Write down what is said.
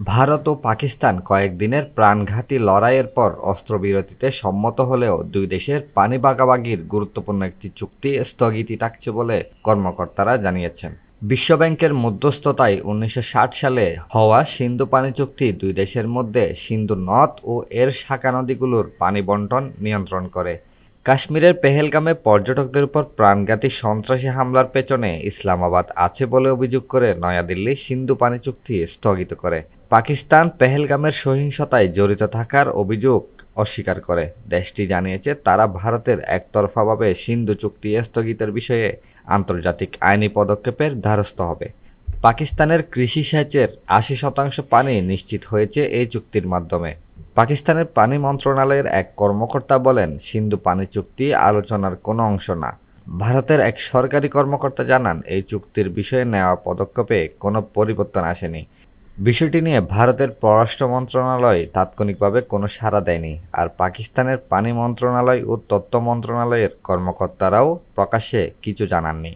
ভারত ও পাকিস্তান কয়েকদিনের প্রাণঘাতী লড়াইয়ের পর অস্ত্রবিরতিতে সম্মত হলেও দুই দেশের পানি ভাগাভাগির গুরুত্বপূর্ণ একটি চুক্তি স্থগিতই থাকছে বলে কর্মকর্তারা জানিয়েছেন। বিশ্বব্যাংকের মধ্যস্থতায় উনিশশো ষাট সালে হওয়া সিন্ধু পানি চুক্তি দুই দেশের মধ্যে সিন্ধু নদ ও এর শাখা নদীগুলোর পানি বন্টন নিয়ন্ত্রণ করে। কাশ্মীরের পেহেলগামে পর্যটকদের উপর প্রাণঘাতী সন্ত্রাসী হামলার পেছনে ইসলামাবাদ আছে বলে অভিযোগ করে নয়াদিল্লি সিন্ধু পানি চুক্তি স্থগিত করে। পাকিস্তান পেহেলগামের সহিংসতায় জড়িত থাকার অভিযোগ অস্বীকার করে। দেশটি জানিয়েছে, তারা ভারতের একতরফাভাবে সিন্ধু চুক্তি স্থগিতের বিষয়ে আন্তর্জাতিক আইনি পদক্ষেপের ধারস্থ হবে। পাকিস্তানের কৃষি সেচের আশি শতাংশ পানি নিশ্চিত হয়েছে এই চুক্তির মাধ্যমে। পাকিস্তানের পানি মন্ত্রণালয়ের এক কর্মকর্তা বলেন, সিন্ধু পানি চুক্তি আলোচনার কোনো অংশ না। ভারতের এক সরকারি কর্মকর্তা জানান, এই চুক্তির বিষয়ে নেওয়া পদক্ষেপে কোনো পরিবর্তন আসেনি। বিষয়টি নিয়ে ভারতের পররাষ্ট্র মন্ত্রণালয় তাৎক্ষণিকভাবে কোনো সাড়া দেয়নি, আর পাকিস্তানের পানি মন্ত্রণালয় ও তথ্য মন্ত্রণালয়ের কর্মকর্তারাও প্রকাশ্যে কিছু জানাননি।